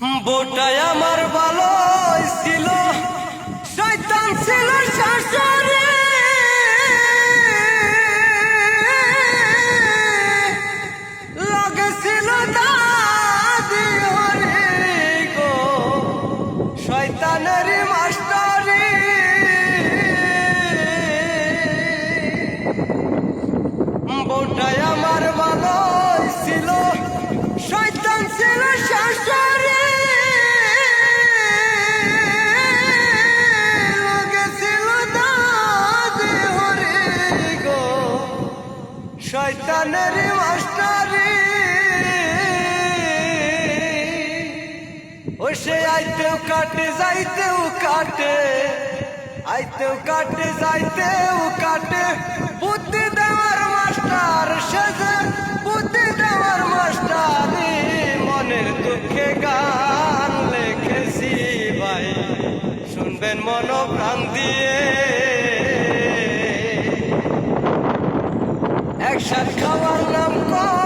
বোটায় আমার ভালো ছিল। শয়তান ছিল শাশুড়ি শয়তানের মাস্টারি। ও সে আইতেও কাটে, যাইতেও কাটে। আইতেও কাটে, যাইতেও কাটে। বুদ্ধি দেওয়ার মাস্টার সেজে বুদ্ধি দেওয়ার মাস্টার। মনের দুঃখে গান লেখেছি ভাই। শুনবেন মন প্রাণ দিয়ে। mahşer kavarlanmaz.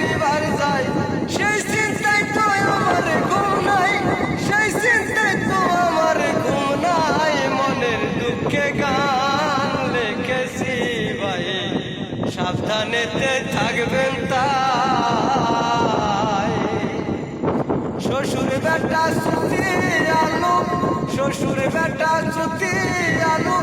নিবার যায় যায়। সেই চিন্তায় তো আমার ঘুম নাই নাই। মনের দুঃখে গান লিখেছি ভাই, সাবধানেতে থাকবেন তাই। শ্বশুর বেটা সুতি আলো শ্বশুর বেটা সুতি আলো